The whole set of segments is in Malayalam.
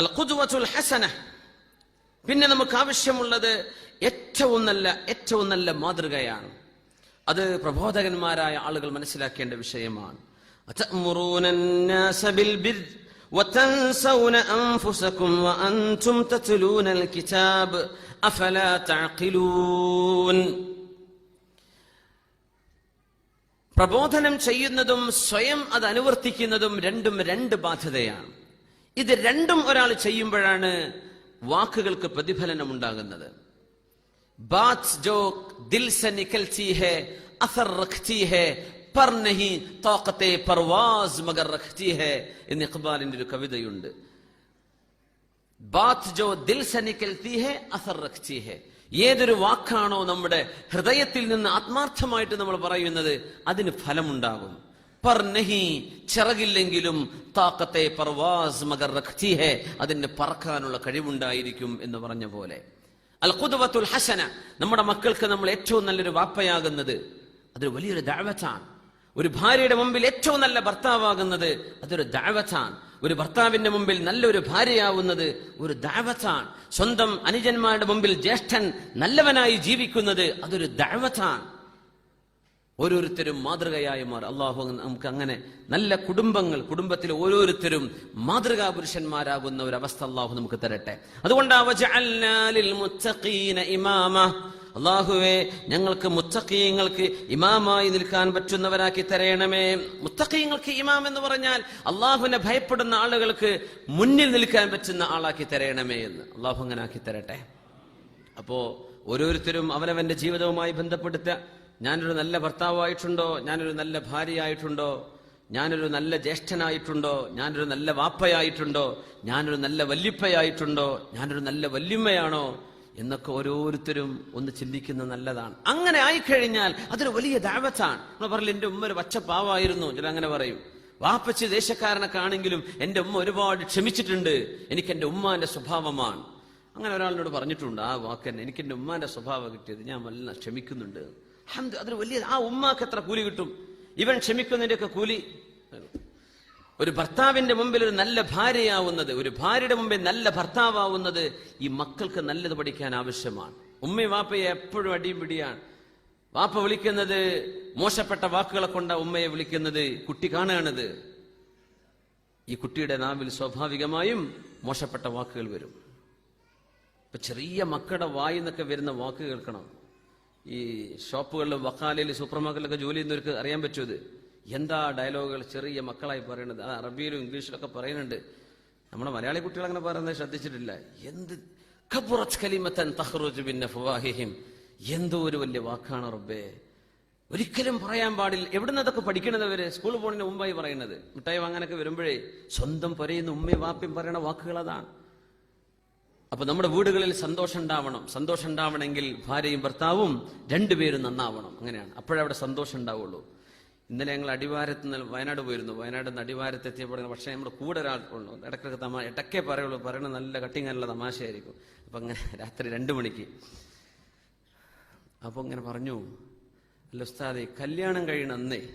അൽ ഖുദ്വത്തുൽ ഹസന. പിന്നെ നമുക്ക് ആവശ്യമുള്ളത് ഏറ്റവും നല്ല ഏറ്റവും നല്ല മാതൃകയാണ്. അത് പ്രബോധകന്മാരായ ആളുകൾ മനസ്സിലാക്കേണ്ട വിഷയമാണ്. പ്രബോധനം ചെയ്യുന്നതും സ്വയം അത് അനുവർത്തിക്കുന്നതും രണ്ടും രണ്ട് ബാധ്യതയാണ്. ഇത് രണ്ടും ഒരാൾ ചെയ്യുമ്പോഴാണ് വാക്കുകൾക്ക് പ്രതിഫലനം ഉണ്ടാകുന്നത് ദിൽ സെ എന്ന് ഇഖ്ബാലിന്റെ ഒരു കവിതയുണ്ട്. ജോ ദിൽ സെ ഏതൊരു വാക്കാണോ നമ്മുടെ ഹൃദയത്തിൽ നിന്ന് ആത്മാർത്ഥമായിട്ട് നമ്മൾ പറയുന്നത് അതിന് ഫലമുണ്ടാകും. പർ നഹി ചിറകില്ലെങ്കിലും താക്കത്തെ പർവാസ് മകർ റഖ്തി ഹെ അതിന് പറക്കാനുള്ള കഴിവുണ്ടായിരിക്കും എന്ന് പറഞ്ഞ പോലെ. അൽ ഖുദ്വത്തുൽ ഹസന നമ്മുടെ മക്കൾക്ക് നമ്മൾ ഏറ്റവും നല്ലൊരു വാപ്പയാകുന്നത് അതൊരു വലിയൊരു ദാവത്താണ് ഒരു ഭാര്യയുടെ മുമ്പിൽ ഏറ്റവും നല്ല ഭർത്താവാകുന്നത് അതൊരു ദാവത്താണ് ഒരു ഭർത്താവിന്റെ മുമ്പിൽ നല്ലൊരു ഭാര്യയാവുന്നത് ഒരു ദാവത്താണ് സ്വന്തം അനുജന്മാരുടെ മുമ്പിൽ ജ്യേഷ്ഠൻ നല്ലവനായി ജീവിക്കുന്നത് അതൊരു ദാവത്താണ് ഓരോരുത്തരും മാതൃകയായി മാറും. അള്ളാഹു നമുക്ക് അങ്ങനെ നല്ല കുടുംബങ്ങൾ കുടുംബത്തിലെ ഓരോരുത്തരും മാതൃകാ പുരുഷന്മാരാകുന്ന ഒരു അവസ്ഥ അള്ളാഹു നമുക്ക് തരട്ടെ. അതുകൊണ്ടാ അള്ളാഹുവെ ഞങ്ങൾക്ക് മുത്തക്കീങ്ങൾക്ക് ഇമാമായി നിൽക്കാൻ പറ്റുന്നവരാക്കി തരയണമേ. മുത്തക്കീങ്ങൾക്ക് ഇമാം എന്ന് പറഞ്ഞാൽ അള്ളാഹുവിനെ ഭയപ്പെടുന്ന ആളുകൾക്ക് മുന്നിൽ നിൽക്കാൻ പറ്റുന്ന ആളാക്കി തരയണമേ എന്ന്. അള്ളാഹു അങ്ങനെ ആക്കി തരട്ടെ. അപ്പോ ഓരോരുത്തരും അവനവന്റെ ജീവിതവുമായി ബന്ധപ്പെടുത്ത ഞാനൊരു നല്ല ഭർത്താവായിട്ടുണ്ടോ? ഞാനൊരു നല്ല ഭാര്യയായിട്ടുണ്ടോ? ഞാനൊരു നല്ല ജ്യേഷ്ഠനായിട്ടുണ്ടോ? ഞാനൊരു നല്ല വാപ്പയായിട്ടുണ്ടോ? ഞാനൊരു നല്ല വല്യപ്പയായിട്ടുണ്ടോ? ഞാനൊരു നല്ല വല്യമ്മയാണോ? എന്നൊക്കെ ഓരോരുത്തരും ഒന്ന് ചിന്തിക്കുന്നത് നല്ലതാണ്. അങ്ങനെ ആയിക്കഴിഞ്ഞാൽ അതൊരു വലിയ ദാവത്താണ്. നമ്മൾ പറയില്ല എന്റെ ഉമ്മ ഒരു പച്ചപ്പാവായിരുന്നു. ചില അങ്ങനെ പറയും. വാപ്പച്ച് ദേശക്കാരനൊക്കെ ആണെങ്കിലും എന്റെ ഉമ്മ ഒരുപാട് ക്ഷമിച്ചിട്ടുണ്ട്. എനിക്ക് എന്റെ ഉമ്മാന്റെ സ്വഭാവമാണ്. അങ്ങനെ ഒരാളിനോട് പറഞ്ഞിട്ടുണ്ട് ആ വാക്കന്നെ എനിക്ക് എന്റെ ഉമ്മാന്റെ സ്വഭാവം കിട്ടിയത് ഞാൻ നല്ല ക്ഷമിക്കുന്നുണ്ട്. ഹംദ് വലിയ ആ ഉമ്മാക്ക് എത്ര കൂലി കിട്ടും? ഇവൻ ക്ഷമിക്കുന്നതിന്റെയൊക്കെ കൂലി ഒരു ഭർത്താവിന്റെ മുമ്പിൽ ഒരു നല്ല ഭാര്യയാവുന്നത് ഒരു ഭാര്യയുടെ മുമ്പിൽ നല്ല ഭർത്താവാവുന്നത് ഈ മക്കൾക്ക് നല്ലത് പഠിക്കാൻ ആവശ്യമാണ്. ഉമ്മയും വാപ്പയെ എപ്പോഴും അടിയും പിടിയാണ്. വാപ്പ വിളിക്കുന്നത് മോശപ്പെട്ട വാക്കുകളെ കൊണ്ട ഉമ്മയെ വിളിക്കുന്നത് കുട്ടി കാണുകയാണത്. ഈ കുട്ടിയുടെ നാവിൽ സ്വാഭാവികമായും മോശപ്പെട്ട വാക്കുകൾ വരും. ഇപ്പൊ ചെറിയ മക്കളുടെ വായിൽ നിന്നൊക്കെ വരുന്ന വാക്ക് കേൾക്കണം. ഈ ഷോപ്പുകളിലും വക്കാലയിലും സൂപ്പർ മാർക്കറ്റിലൊക്കെ ജോലി ചെയ്യുന്നവർക്ക് അറിയാൻ പറ്റുമത് ഇത്. എന്താ ഡയലോഗുകൾ ചെറിയ മക്കളായി പറയുന്നത്? ആ അറബിയിലും ഇംഗ്ലീഷിലൊക്കെ പറയുന്നുണ്ട്. നമ്മുടെ മലയാളി കുട്ടികൾ അങ്ങനെ പറയുന്നത് ശ്രദ്ധിച്ചിട്ടില്ല. എന്ത് അഫ്വാഹിഹിം. എന്തോ ഒരു വലിയ വാക്കാണ് റബ്ബേ. ഒരിക്കലും പറയാൻ പാടില്ല. എവിടുന്ന് അതൊക്കെ പഠിക്കണത് അവർ? സ്കൂളിൽ പോകുന്നതിന് മുമ്പായി പറയുന്നത്. മിഠായി വാങ്ങാനൊക്കെ വരുമ്പോഴേ സ്വന്തം പൊരയുന്ന ഉമ്മയും വാപ്പയും പറയണ വാക്കുകൾ അതാണ്. അപ്പൊ നമ്മുടെ വീടുകളിൽ സന്തോഷം ഉണ്ടാവണം സന്തോഷം ഉണ്ടാവണമെങ്കിൽ ഭാര്യയും ഭർത്താവും രണ്ടുപേരും നന്നാവണം. അങ്ങനെയാണ്. അപ്പോഴവിടെ സന്തോഷം ഉണ്ടാവുള്ളൂ ഇന്നലെ ഞങ്ങൾ അടിവാരത്ത് നിന്ന് വയനാട് പോയിരുന്നു. വയനാട് നിന്ന് അടിവാരത്ത് എത്തിയപ്പോൾ പക്ഷേ നമ്മുടെ കൂടെ ഒരാൾ ഉള്ളു. തമാ ഇടയ്ക്കേ പറയുള്ളൂ. പറയണ നല്ല കട്ടിങ്ങാനുള്ള തമാശയായിരിക്കും. അപ്പൊ അങ്ങനെ രാത്രി രണ്ടു മണിക്ക്. അപ്പൊ ഇങ്ങനെ പറഞ്ഞു അല്ല ഉസ്താദെ കല്യാണം കഴിയണ അന്നേ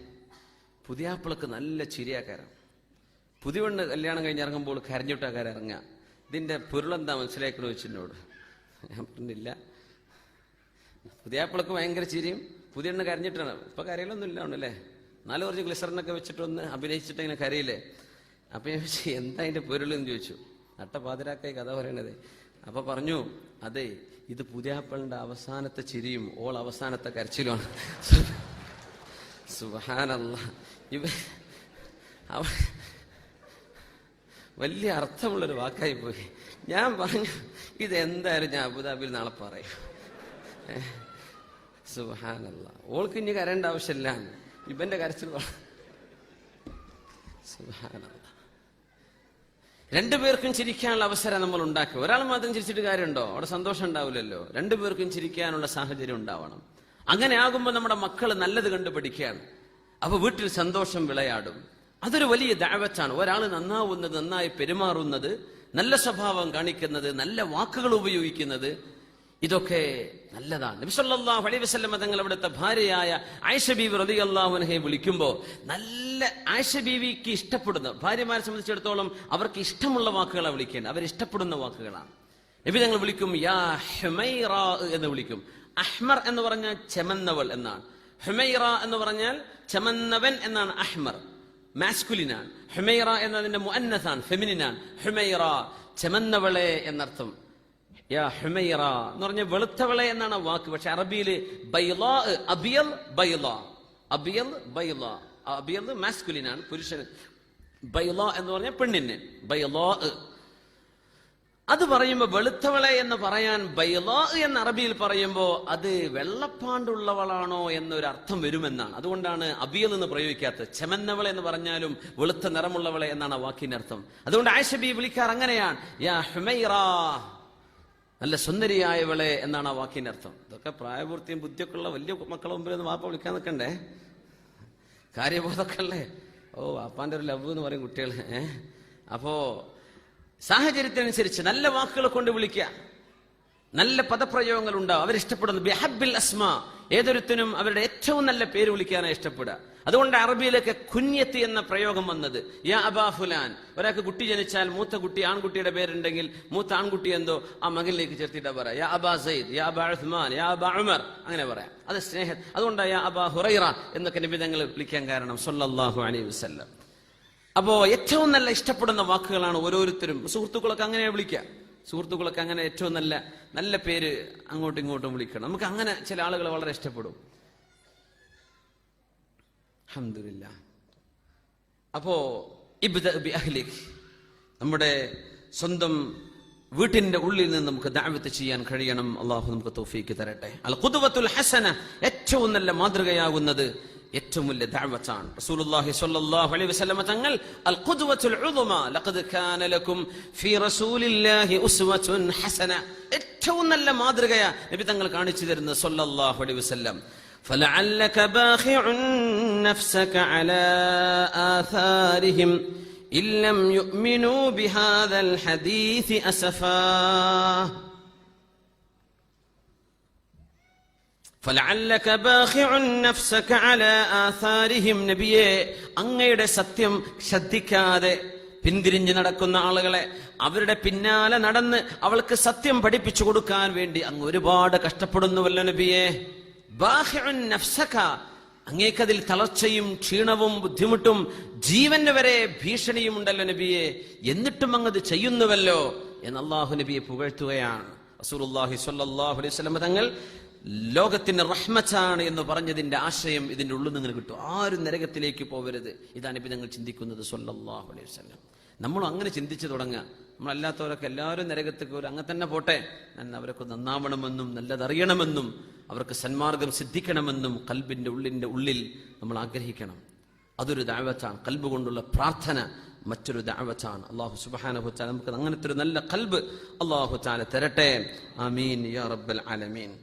പുതിയാപ്പിളക്ക് നല്ല ചിരിയാക്കാരം പുതിയ കല്യാണം കഴിഞ്ഞ് ഇറങ്ങുമ്പോൾ കരഞ്ഞിട്ടാക്കാരം ഇറങ്ങുക. ഇതിന്റെ പൊരുളെന്താ മനസ്സിലാക്കണോ വെച്ചിട്ടോട്? ഞാൻ പറഞ്ഞില്ല പുതിയാപ്പിളക്ക് ഭയങ്കര ചിരിയും പുതിയ എണ്ണ കരഞ്ഞിട്ടാണ്. ഇപ്പൊ കരയിലൊന്നും ഇല്ല അല്ലേ നാല് കുറച്ച് ഗ്ലിസറിനൊക്കെ വെച്ചിട്ടൊന്ന് അഭിനയിച്ചിട്ട് ഇങ്ങനെ കരയില്ലേ? അപ്പൊ ഞാൻ ചോദിച്ചു എന്താ അതിന്റെ പൊരുളെന്ന് ചോദിച്ചു. അട്ട പാതിരാക്കായി കഥ പറയണത്. അപ്പൊ പറഞ്ഞു അതെ ഇത് പുതിയാപ്പിളിന്റെ അവസാനത്തെ ചിരിയും ഓൾ അവസാനത്തെ കരച്ചിലുമാണ്. സുബാനല്ല. ഇവ വലിയ അർത്ഥമുള്ളൊരു വാക്കായി പോയി. ഞാൻ പറഞ്ഞു ഇതെന്തായാലും ഞാൻ അബുദാബിയിൽ നാളെ പറയും. സുഹാനല്ല ഓൾക്ക് ഇനി കരേണ്ട ആവശ്യമില്ല. ഇവന്റെ കരച്ചിൽ സുഹാനല്ല രണ്ടുപേർക്കും ചിരിക്കാനുള്ള അവസരം നമ്മൾ ഉണ്ടാക്കുക ഒരാൾ മാത്രം ചിരിച്ചിട്ട് കാര്യമുണ്ടോ? അവിടെ സന്തോഷം ഉണ്ടാവില്ലല്ലോ. രണ്ടുപേർക്കും ചിരിക്കാനുള്ള സാഹചര്യം ഉണ്ടാവണം. അങ്ങനെ ആകുമ്പോൾ നമ്മുടെ മക്കൾ നല്ലത് കണ്ടുപിടിക്കുകയാണ്. അപ്പൊ വീട്ടിൽ സന്തോഷം വിളയാടും. അതൊരു വലിയ ദാവത്താണ്. ഒരാൾ നന്നാവുന്നത് നന്നായി പെരുമാറുന്നത് നല്ല സ്വഭാവം കാണിക്കുന്നത് നല്ല വാക്കുകൾ ഉപയോഗിക്കുന്നത് ഇതൊക്കെ നല്ലതാണ്. നബി സല്ലല്ലാഹു അലൈഹി വസല്ലം തങ്ങൾ അവിടുത്തെ ഭാര്യയായ ആയിഷ ബീവി റളിയല്ലാഹു അൻഹയെ വിളിക്കുമ്പോൾ നല്ല ആയിഷ ബീവിക്ക് ഇഷ്ടപ്പെടുന്ന ഭാര്യമാരെ സംബന്ധിച്ചിടത്തോളം അവർക്ക് ഇഷ്ടമുള്ള വാക്കുകളാണ് വിളിക്കേണ്ടത്. അവർ ഇഷ്ടപ്പെടുന്ന വാക്കുകളാണ്. നബി തങ്ങൾ വിളിക്കും യാ ഹുമൈറ എന്ന് വിളിക്കും. അഹ്മർ എന്ന് പറഞ്ഞാൽ ചെമന്നവൾ എന്നാണ്. ഹുമൈറ എന്ന് പറഞ്ഞാൽ ചെമന്നവൻ എന്നാണ് അഹ്മർ. മാസ്കുലിനാണ് ഹുമൈറ എന്നതിന്റെ മുഅന്നസാണ് ഫെമിനിനാണ് ഹുമൈറ ചെമന്നവളെ എന്നർത്ഥം. യാ ഹുമൈറ എന്ന് പറഞ്ഞ വെളുത്തവളെ എന്നാണ് വാക്ക്. പക്ഷെ അറബിയിൽ ബൈലാ അബിയൽ ബൈല അബിയൽ ബൈല അബിയൽ മാസ്കുലിനാണ് പുരുഷന്. ബൈല എന്ന് പറഞ്ഞ പെണ്ണിന്. ബൈലാ അത് പറയുമ്പോ വെളുത്തവളെ എന്ന് പറയാൻ ബൈലാ എന്ന് അറബിയിൽ പറയുമ്പോ അത് വെള്ളപ്പാണ്ടുള്ളവളാണോ എന്നൊരു അർത്ഥം വരുമെന്നാണ്. അതുകൊണ്ടാണ് അബിയൽ എന്ന് പ്രയോഗിക്കാത്തത്. ചെമന്നവളെ എന്ന് പറഞ്ഞാലും വെളുത്ത നിറമുള്ളവളെ എന്നാണ് ആ വാക്കിന്റെ അർത്ഥം. അതുകൊണ്ട് ആയിഷബി വിളിക്കാർ അങ്ങനെയാണ്. യാ ഹുമൈറ നല്ല സുന്ദരിയായവളെ എന്നാണ് ആ വാക്കിന്റെ അർത്ഥം. ഇതൊക്കെ പ്രായപൂർത്തിയും ബുദ്ധിയൊക്കെ ഉള്ള വലിയ മക്കളെ മുമ്പിൽ വാപ്പ വിളിക്കാൻ നിൽക്കണ്ടേ? കാര്യബോധക്കല്ലേ ഓ വാപ്പാന്റെ ഒരു ലവ് എന്ന് പറയും കുട്ടികൾ ഏഹ് അപ്പോ സാഹചര്യത്തിനനുസരിച്ച് നല്ല വാക്കുകൾ കൊണ്ട് വിളിക്കുക. നല്ല പദപ്രയോഗങ്ങൾ ഉണ്ടാവും അവരിഷ്ടപ്പെടുന്നു ബിഹബിൽ അസ്മ. ഏതൊരുത്തിനും അവരുടെ ഏറ്റവും നല്ല പേര് വിളിക്കാനാണ് ഇഷ്ടപ്പെടുക. അതുകൊണ്ട് അറബിയിലേക്ക് കുഞ്ഞത്ത് എന്ന പ്രയോഗം വന്നത്. യാ അബാ ഫുലാൻ. ഒരാൾക്ക് കുട്ടി ജനിച്ചാൽ മൂത്ത കുട്ടി ആൺകുട്ടിയുടെ പേരുണ്ടെങ്കിൽ മൂത്ത ആൺകുട്ടി എന്തോ ആ മകനിലേക്ക് ചേർത്തിട്ടാ പറയാം. യാ അബാ സയ്യിദ് യാ അബാ ഉസ്മാൻ യാ അബാ ഉമർ. അങ്ങനെ പറയാം. അത് സ്നേഹം. അതുകൊണ്ടാണ് യാ അബാ ഹുറൈറ എന്നൊക്കെ നിബിധങ്ങൾ വിളിക്കാൻ കാരണം സൊല്ലാഹു അലൈ വസല്ലം. അപ്പോ ഏറ്റവും നല്ല ഇഷ്ടപ്പെടുന്ന വാക്കുകളാണ് ഓരോരുത്തരും. സുഹൃത്തുക്കളൊക്കെ അങ്ങനെ വിളിക്കുക. സുഹൃത്തുക്കളൊക്കെ അങ്ങനെ ഏറ്റവും നല്ല നല്ല പേര് അങ്ങോട്ടും ഇങ്ങോട്ടും വിളിക്കണം. നമുക്ക് അങ്ങനെ ചില ആളുകൾ വളരെ ഇഷ്ടപ്പെടും. അഹമ്മദില്ല അപ്പോ അഹ്ലിക് നമ്മുടെ സ്വന്തം വീട്ടിന്റെ ഉള്ളിൽ നിന്ന് നമുക്ക് ദഅവത്ത് ചെയ്യാൻ കഴിയണം. അള്ളാഹു നമുക്ക് തോഫിക്ക് തരട്ടെ. അൽ ഖുദ്വത്തുൽ ഹസന ഏറ്റവും നല്ല മാതൃകയാകുന്നത് ഏറ്റവും വലിയ ദഅവത്താണ് റസൂലുള്ളാഹി സ്വല്ലല്ലാഹു അലൈഹി വസല്ലമ തങ്ങൾ അൽ ഖുദ്വത്തുൽ ഉളുമ ലഖദ് കാന ലക്കും ഫീ റസൂലില്ലാഹി ഉസ്വത്തുൻ ഹസന ഏറ്റവും നല്ല മാതൃകയാ നബി തങ്ങൾ കാണിച്ചു തരുന്നത് സ്വല്ലല്ലാഹു അലൈഹി വസല്ലം فلعلك باخع نفسك على آثارهم إن لم يؤمنوا بهذا الحديث أسفا നബിയെ. അങ്ങയുടെ സത്യം ശ്രദ്ധിക്കാതെ പിന്തിരിഞ്ഞു നടക്കുന്ന ആളുകളെ അവരുടെ പിന്നാലെ നടന്ന് അവൾക്ക് സത്യം പഠിപ്പിച്ചു കൊടുക്കാൻ വേണ്ടി അങ്ങ് ഒരുപാട് കഷ്ടപ്പെടുന്നുവല്ലോ നബിയെ. അങ്ങേക്കതിൽ തളർച്ചയും ക്ഷീണവും ബുദ്ധിമുട്ടും ജീവന് വരെ ഭീഷണിയും ഉണ്ടല്ലോ നബിയെ. എന്നിട്ടും അങ്ങത് ചെയ്യുന്നുവല്ലോ എന്ന് അള്ളാഹു നബിയെ പുകഴ്ത്തുകയാണ്. വസല്ലം തങ്ങൾ ലോകത്തിന്റെ റഹ്മത്താണ് എന്ന് പറഞ്ഞതിന്റെ ആശയം ഇതിന്റെ ഉള്ളിൽ നിങ്ങൾ കിട്ടും. ആരും നരകത്തിലേക്ക് പോവരുത്. ഇതാണ് ഇപ്പൊ ഞങ്ങൾ ചിന്തിക്കുന്നത് സ്വല്ലല്ലാഹു അലൈഹി വസല്ലം. നമ്മൾ അങ്ങനെ ചിന്തിച്ചു തുടങ്ങുക. നമ്മളല്ലാത്തവരൊക്കെ എല്ലാവരും നരകത്തേക്ക് ഒരു അങ്ങനെ തന്നെ പോട്ടെ. അവരൊക്കെ നന്നാവണമെന്നും നല്ലതറിയണമെന്നും അവർക്ക് സന്മാർഗം സിദ്ധിക്കണമെന്നും കൽബിന്റെ ഉള്ളിന്റെ ഉള്ളിൽ നമ്മൾ ആഗ്രഹിക്കണം. അതൊരു ദാവത്താണ്. കൽബ് കൊണ്ടുള്ള പ്രാർത്ഥന മറ്റൊരു ദാവത്താണ്. അള്ളാഹു സുബാന നമുക്ക് അങ്ങനത്തെ ഒരു നല്ല കൽബ് അള്ളാഹു തരട്ടെ. ആമീൻ യാ റബ്ബൽ ആലമീൻ.